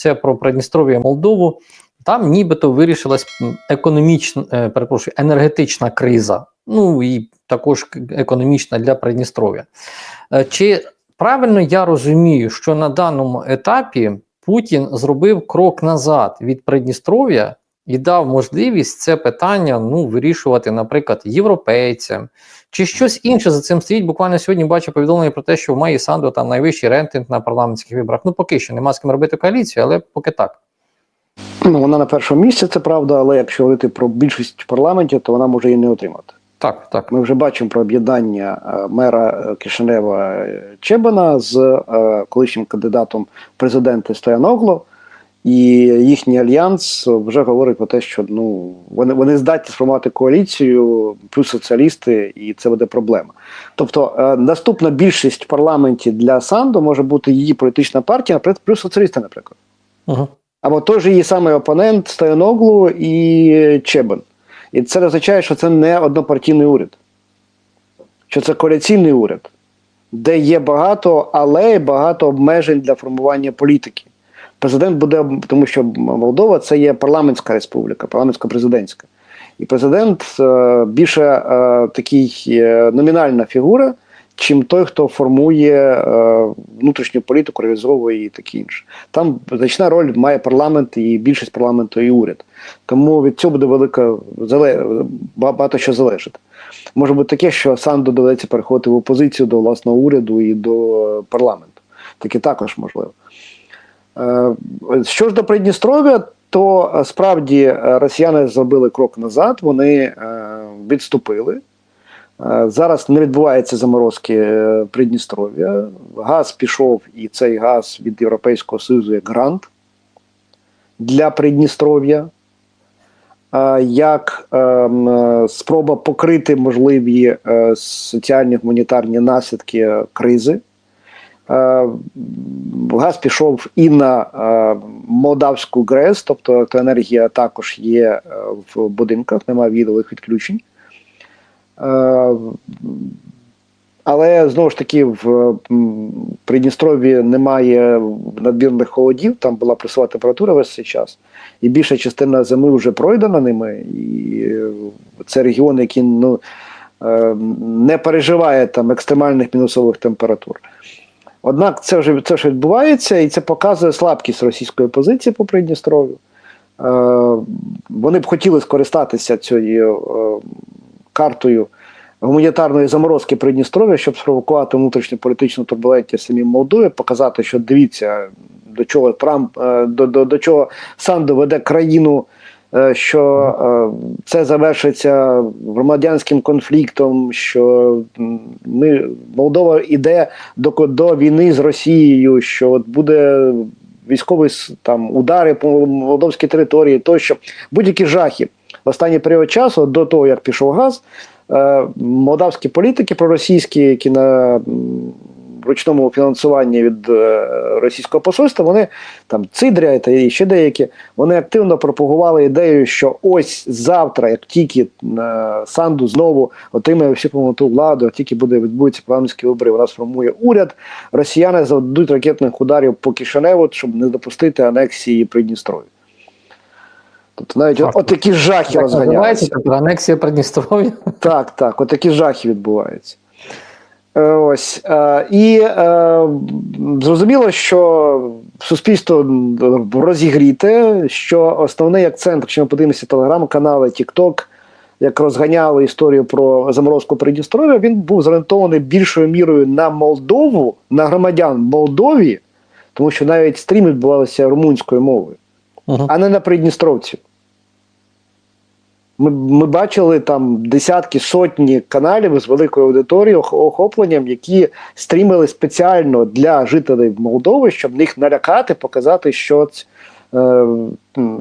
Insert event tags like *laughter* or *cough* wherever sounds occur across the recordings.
це про Придністров'я Молдову. Там нібито вирішилась економічна, е, перепрошую, енергетична криза, ну і також економічна для Придністров'я. Е, Чи правильно я розумію, що на даному етапі Путін зробив крок назад від Придністров'я і дав можливість це питання ну, вирішувати, наприклад, європейцям, чи щось інше за цим стоїть? Буквально сьогодні бачу повідомлення про те, що в Маї Санду там найвищий рейтинг на парламентських виборах. Ну поки що нема з ким робити коаліцію, але поки так. Ну, вона на першому місці, це правда, але якщо говорити про більшість в парламенті, то вона може і не отримати. Так, так. Ми вже бачимо про об'єднання е, мера е, Кишинева е, Чебана з колишнім кандидатом в президенти Стояногло. І їхній альянс вже говорить про те, що ну вони, вони здатні сформувати коаліцію, плюс соціалісти, і це буде проблема. Тобто е, наступна більшість в парламенті для Санду може бути її політична партія, наприклад, плюс соціалісти, наприклад. Угу. Або той же її самий опонент Стояноглу і Чебан. І це означає, що це не однопартійний уряд, що це коаліційний уряд, де є багато, але багато обмежень для формування політики. Президент буде, тому що Молдова це є парламентська республіка, парламентсько-президентська. І президент е, більше е, такий е, номінальна фігура, чим той, хто формує внутрішню політику, реалізовує і таке інше. Там значна роль має парламент і більшість парламенту і уряд. Тому від цього буде велика багато що залежить. Може бути таке, що Санду доведеться переходити в опозицію до власного уряду і до парламенту. Таке також можливо. Е, Що ж до Придністров'я, то е, справді е, росіяни зробили крок назад, вони відступили. Зараз не відбуваються заморозки Придністров'я. Газ пішов, і цей газ від Європейського Союзу як грант для Придністров'я. Як ем, спроба покрити можливі соціальні гуманітарні наслідки кризи. Е, Газ пішов і на е, Молдавську ГРЕС, тобто електроенергія також є е, в будинках, немає відових відключень. Але знову ж таки в м, Придністров'ї немає надмірних холодів, там була плюсова температура весь цей час, і більша частина зими вже пройдена ними. І це регіон, який ну, не переживає там екстремальних мінусових температур. Однак це вже це вже відбувається, і це показує слабкість російської позиції по Придністров'ю. Е, вони б хотіли скористатися цією е, картою гуманітарної заморозки Придністров'я, щоб спровокувати внутрішню політичну турбулентність самій Молдові, показати, що дивіться, до чого Трамп е, до, до, до чого сам доведе країну. Е, Що е, це завершиться громадянським конфліктом, що ми Молдова йде до, до війни з Росією, що от буде військовий с- там удари по молдовській території, тощо. Будь-які жахи. В останній період часу, до того як пішов газ, е, молдавські політики проросійські, які на ручному фінансуванні від е, російського посольства, вони там Цидря та ще деякі, вони активно пропагували ідею, що ось завтра, як тільки е, Санду знову отримає всю повноту владу, як тільки буде відбудуться парламентські вибори, вона сформує уряд, росіяни заведуть ракетних ударів по Кишиневу, щоб не допустити анексії Придністров'я. Тобто навіть от, такі жахи називається розганяються. анексія Придністров'я. Так, так, от такі жахи відбуваються. Е, Ось. Е, і е, зрозуміло, що суспільство розігріте, що основний акцент, якщо ми подивимося телеграм-канали, TikTok, як розганяли історію про заморозку Придністров'я, він був зорієнтований більшою мірою на Молдову, на громадян Молдові, тому що навіть стріми відбувалися румунською мовою, Угу. а не на Придністровців. Ми, ми бачили там десятки сотні каналів з великою аудиторією, охопленням, які стрімили спеціально для жителів Молдови, щоб їх налякати, показати, що е,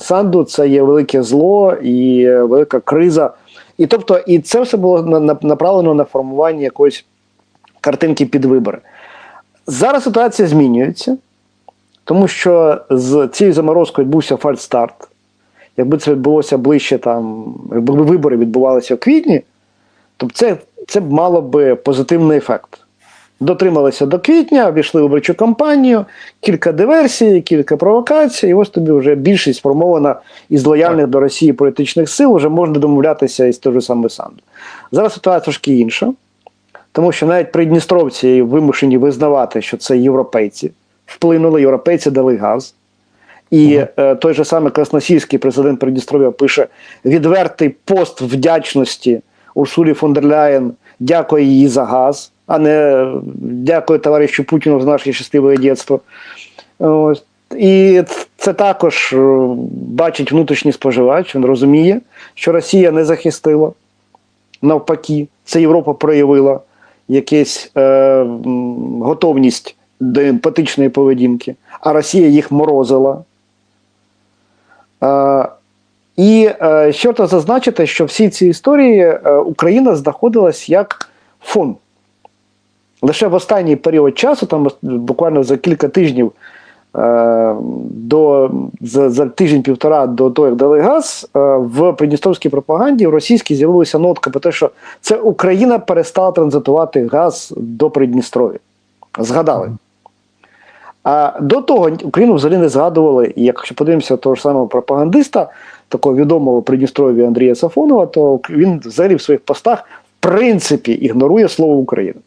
Санду це є велике зло і велика криза. І тобто, і це все було на- на- направлено на формування якоїсь картинки під вибори. Зараз ситуація змінюється, тому що з цією заморозкою відбувся фальстарт. Якби це відбулося ближче, там, якби вибори відбувалися в квітні, то це, це б мало би позитивний ефект. Дотрималися до квітня, війшли в виборчу кампанію, кілька диверсій, кілька провокацій, і ось тобі вже більшість сформована із лояльних до Росії політичних сил, вже можна домовлятися із той же самим Санду. Зараз ситуація трошки інша, тому що навіть придністровці вимушені визнавати, що це європейці. Вплинули, європейці дали газ. І е, той же самий Красносільський президент Придністров'я пише відвертий пост вдячності Урсулі фон дер Ляєн, дякує їй за газ, а не дякую товаришу Путіну за наше щасливе дитинство. Ось. І це також е, бачить внутрішній споживач, він розуміє, що Росія не захистила. Навпаки, це Європа проявила якусь е, готовність до емпатичної поведінки, а Росія їх морозила. Е, і е, що то зазначити, що всі ці історії е, Україна знаходилась як фон. Лише в останній період часу, там буквально за кілька тижнів до, за, за тиждень-півтора до того, як дали газ, в придністровській пропаганді в російській з'явилася нотка про те, що це Україна перестала транзитувати газ до Придністров'я. Згадали. А до того Україну взагалі не згадували. І якщо подивимося того ж самого пропагандиста, такого відомого Придністров'я Андрія Сафонова, то він взагалі в своїх постах в принципі ігнорує слово Україна.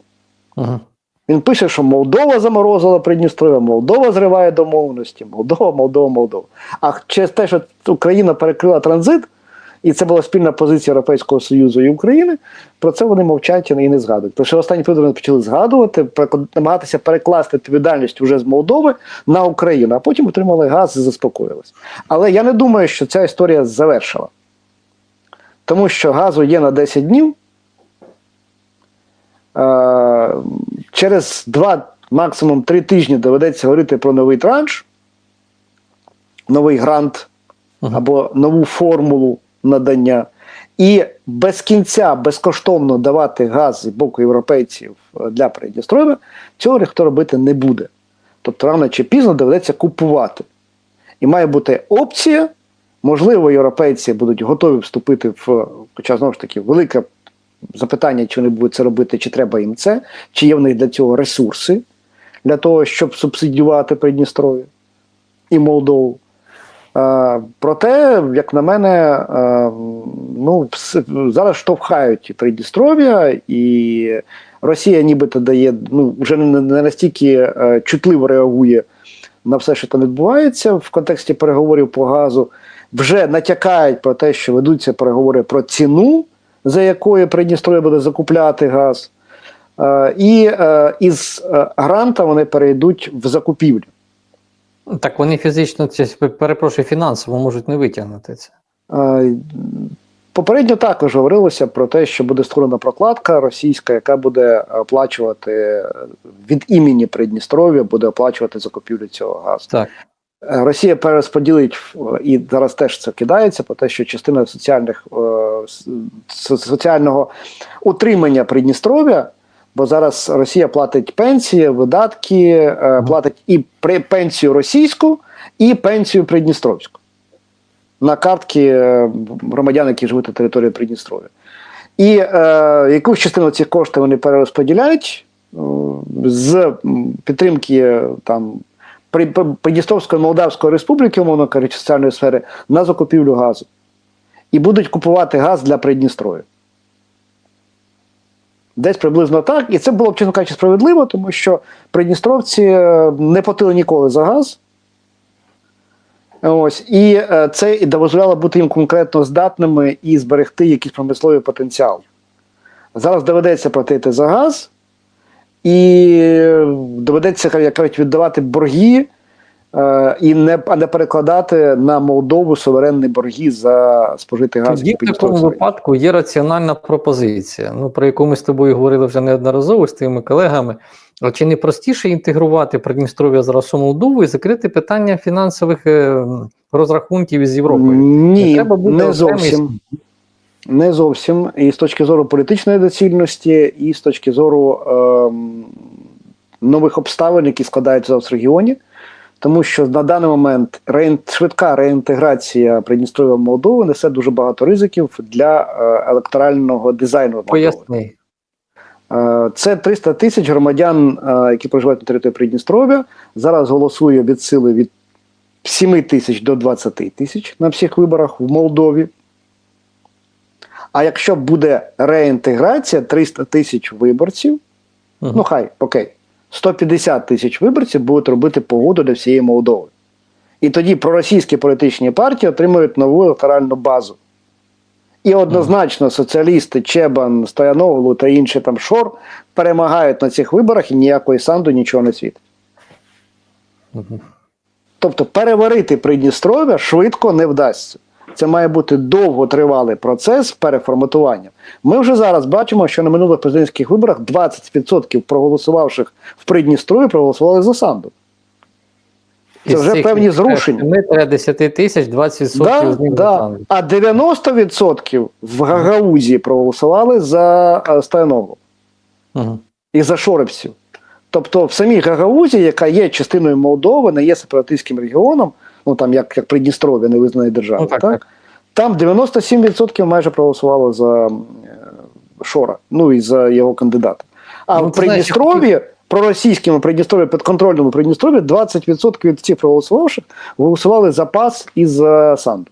Угу. Він пише, що Молдова заморозила Придністров'я, Молдова зриває домовленості, Молдова, Молдова, Молдова. А через те, що Україна перекрила транзит, і це була спільна позиція Європейського Союзу і України, про це вони мовчать і не згадують. Тому що останні період вони почали згадувати, намагатися перекласти відповідальність вже з Молдови на Україну, а потім отримали газ і заспокоїлись. Але я не думаю, що ця історія завершила. Тому що газу є на 10 днів. Через два, максимум три тижні доведеться говорити про новий транш, новий грант або нову формулу надання. І без кінця безкоштовно давати газ з боку європейців е, для Придністров'я, цього ніхто робити не буде. Тобто рано чи пізно доведеться купувати. І має бути опція. Можливо, європейці будуть готові вступити в, хоча знову ж таки, велике запитання, чи вони будуть це робити, чи треба їм це, чи є в них для цього ресурси для того, щоб субсидіювати Придністров'я і Молдову. Е, проте, як на мене, е, ну, зараз штовхають Придністров'я, і Росія нібито дає, ну, вже не, настільки е, чутливо реагує на все, що там відбувається в контексті переговорів по газу. Вже натякають про те, що ведуться переговори про ціну, за якою Придністров'я буде закупляти газ. І із гранта вони перейдуть в закупівлю. Так вони фізично, це, перепрошую, фінансово можуть не витягнути це. Е, Попередньо також говорилося про те, що буде створена прокладка російська, яка буде оплачувати від імені Придністров'я, буде оплачувати закупівлю цього газу. Так. Е, Росія перерозподілить е, і зараз теж це кидається про те, що частина соціальних соціального утримання Придністров'я, бо зараз Росія платить пенсії, видатки, е, платить і пенсію російську, і пенсію Придністровську на картки е, громадян, які живуть на території Придністров'я. І е, якусь частину цих коштів вони перерозподіляють е, з підтримки е, там При- При- Придністровської Молдавської Республіки, умовно кажучи, соціальної сфери, на закупівлю газу. І будуть купувати газ для Придністров'я. Десь приблизно так. І це було б, чесно кажучи, справедливо, тому що придністровці е, не платили ніколи за газ. Ось, і е, це дозволяло бути їм конкретно здатними і зберегти якийсь промисловий потенціал. Зараз доведеться платити за газ, і е, доведеться, як кажуть, віддавати борги, і не, а не перекладати на Молдову суверенні борги за спожитий газ. Тоді в такому випадку є раціональна пропозиція, ну про яку ми з тобою говорили вже неодноразово з тими колегами. А чи не простіше інтегрувати Придністров'я зараз у Молдову і закрити питання фінансових е, розрахунків із Європою? Ні, Не треба бути не зовсім. Не зовсім. І з точки зору політичної доцільності, і з точки зору ем, нових обставин, які складаються зараз в регіоні. Тому що на даний момент реін... швидка реінтеграція Придністров'я в Молдову несе дуже багато ризиків для е, електорального дизайну. Молдови. Поясни. Е, Це 300 тисяч громадян, е, які проживають на території Придністров'я. Зараз голосує від сили від 7 тисяч до 20 тисяч на всіх виборах в Молдові. А якщо буде реінтеграція 300 тисяч виборців, Мгм. ну хай, окей, 150 тисяч виборців будуть робити погоду для всієї Молдови. І тоді проросійські політичні партії отримують нову електоральну базу. І однозначно соціалісти Чебан, Стояноглу та інші там Шор перемагають на цих виборах і ніякої санду нічого не світить. Тобто переварити Придністров'я швидко не вдасться. Це має бути довготривалий процес переформатування. Ми вже зараз бачимо, що на минулих президентських виборах 20% проголосувавших в Придністров'ї проголосували за Санду. Це Із вже певні зрушення. 10 тисяч, 20% Да, з да. А 90% в Гагаузії проголосували за е, Стоянову Мгм. і за шоребців. Тобто в самій Гагаузі, яка є частиною Молдови, не є сепаратистським регіоном, ну там як, як Придністров'я не визнає держави, Ну, так, так, так. там 97% майже проголосувало за е, Шора, ну і за його кандидата. А Ну, в Придністров'ї, проросійському Придністров'ї, підконтрольному Придністров'ї, 20% від цих проголосувавших голосували за ПАС і за Санду.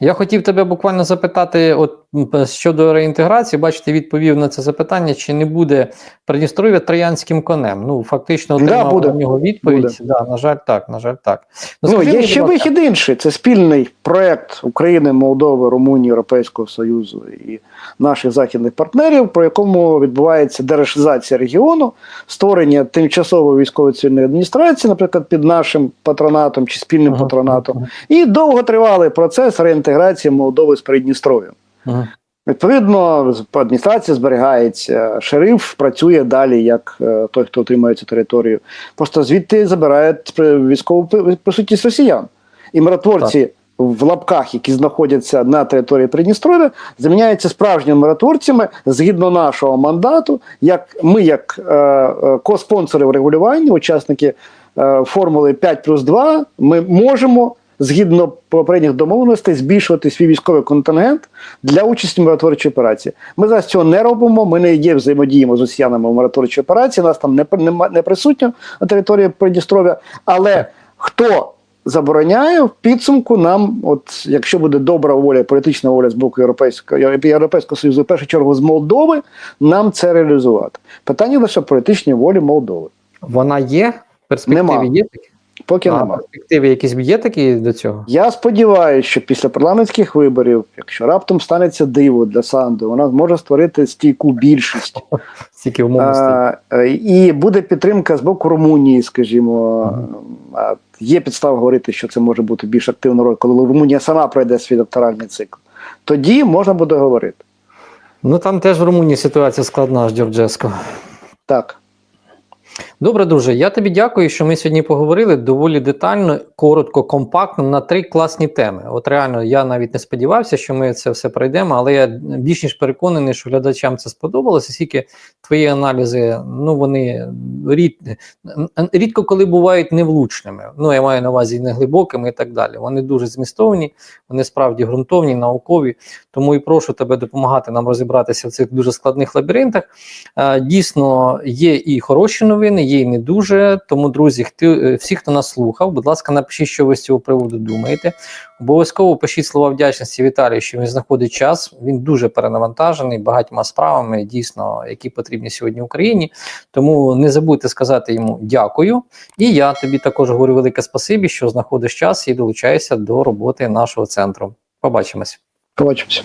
Я хотів тебе буквально запитати, от щодо реінтеграції, бачите, відповів на це запитання, чи не буде Придністров'я троянським конем. Ну, фактично Да, отримав буде. у нього відповідь. Буде. Да, на жаль, так, на жаль, так. Ну, скажи є ще вихід інший. Це спільний проект України, Молдови, Румунії, Європейського Союзу і наших західних партнерів, про якому відбувається дерешизація регіону, створення тимчасової військово-цивільної адміністрації, наприклад, під нашим патронатом чи спільним Ага, патронатом, і довготривалий процес реінтеграції Молдови з Придністров'ям. Ага. Відповідно, з- адміністрація зберігається, шериф працює далі, як е, той, хто отримує цю територію. Просто звідти забирають військову пи- присутність росіян. І миротворці в лапках, які знаходяться на території Придністров'я, заміняються справжніми миротворцями згідно нашого мандату. Як ми, як е, е, коспонсори врегулювання, учасники е, формули 5 плюс 2, ми можемо. Згідно попередніх домовленостей, збільшувати свій військовий контингент для участі в миротворчій операції. Ми зараз цього не робимо. Ми не є взаємодіємо з росіянами в миротворчій операції. Нас там не, не, не присутньо на території Придністров'я. Але хто забороняє в підсумку нам, от якщо буде добра воля, політична воля з боку Європейського Європейського Союзу, в першу чергу з Молдови, нам це реалізувати. Питання лише політичній волі Молдови. Вона є? Перспективи Нема. є такі? Поки А, немає. перспективи якісь є такі до цього? Я сподіваюся, що після парламентських виборів, якщо раптом станеться диво для Санду, вона зможе створити стійку більшість. *laughs* Стільки умовностей. Е, і буде підтримка з боку Румунії, скажімо. А, Є підстава говорити, що це може бути більш активна роль, коли Румунія сама пройде свій електоральний цикл. Тоді можна буде говорити. Ну там теж в Румунії ситуація складна, Джорджеско. Так. Добре, друже. Я тобі дякую, що ми сьогодні поговорили доволі детально, коротко, компактно на три класні теми. От реально, я навіть не сподівався, що ми це все пройдемо, але я більш ніж переконаний, що глядачам це сподобалося, оскільки твої аналізи, ну вони рід, рідко коли бувають невлучними. Ну, я маю на увазі не глибокими і так далі. Вони дуже змістовні, вони справді ґрунтовні, наукові. Тому і прошу тебе допомагати нам розібратися в цих дуже складних лабіринтах. Е, Дійсно, є і хороші новини, є і не дуже. Тому, друзі, хто, е, всі, хто нас слухав, будь ласка, напишіть, що ви з цього приводу думаєте. Обов'язково пишіть слова вдячності Віталію, що він знаходить час. Він дуже перенавантажений багатьма справами, дійсно, які потрібні сьогодні Україні. Тому не забудьте сказати йому дякую. І я тобі також говорю велике спасибі, що знаходиш час і долучаєшся до роботи нашого центру. Побачимось. Побачимося.